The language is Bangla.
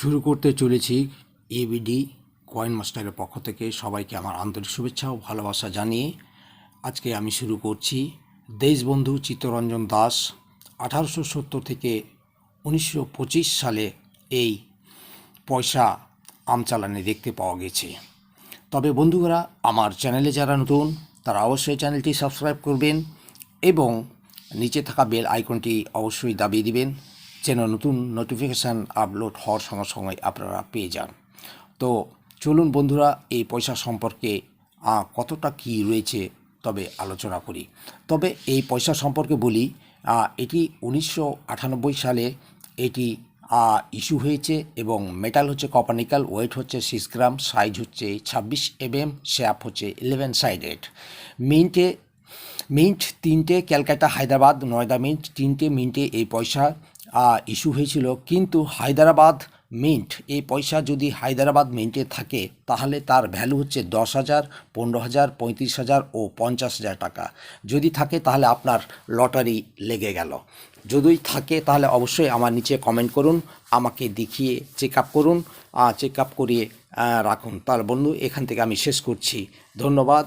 শুরু করতে চলেছি এবিডি কয়েন মাস্টারের পক্ষ থেকে। সবাইকে আমার আন্তরিক শুভেচ্ছা ও ভালোবাসা জানিয়ে আজকে আমি শুরু করছি। দেশবন্ধু চিত্তরঞ্জন দাস, আঠারোশো সত্তর থেকে উনিশশো পঁচিশ সালে এই পয়সা আম চালানে দেখতে পাওয়া গেছে। তবে বন্ধুরা আমার চ্যানেলে যারা নতুন, তারা অবশ্যই চ্যানেলটি সাবস্ক্রাইব করবেন এবং নিচে থাকা বেল আইকনটি অবশ্যই দাবিয়ে দিবেন। যেন নতুন নোটিফিকেশান আপলোড হওয়ার সঙ্গে সঙ্গে আপনারা পেয়ে যান। তো চলুন বন্ধুরা, এই পয়সা সম্পর্কে কতটা কি রয়েছে তবে আলোচনা করি। তবে এই পয়সা সম্পর্কে বলি এটি উনিশশো আটানব্বই সালে এটি ইস্যু হয়েছে এবং মেটাল হচ্ছে কপার নিকেল ওয়েট হচ্ছে সিক্স গ্রাম সাইজ হচ্ছে ছাব্বিশ এমএম শ্যাপ হচ্ছে ইলেভেন সাইডেড মিন্টে মিন্ট তিনটে, ক্যালকাটা, হায়দ্রাবাদ, নয়দা মিন্ট তিনটে মিন্টে এই পয়সা ইস্যু হয়েছিল। কিন্তু হায়দ্রাবাদ মিন্ট এই পয়সা যদি হায়দ্রাবাদ মিন্টে থাকে, তাহলে তার ভ্যালু হচ্ছে দশ হাজার, পনেরো হাজার, পঁয়ত্রিশ হাজার ও পঞ্চাশ হাজার টাকা। যদি থাকে, তাহলে আপনার লটারি লেগে গেল। যদি থাকে, তাহলে অবশ্যই আমার নিচে কমেন্ট করুন, আমাকে দেখিয়ে চেক আপ করুন। চেক আপ করিয়ে রাখুন। তার বন্ধু, এখান থেকে আমি শেষ করছি। ধন্যবাদ।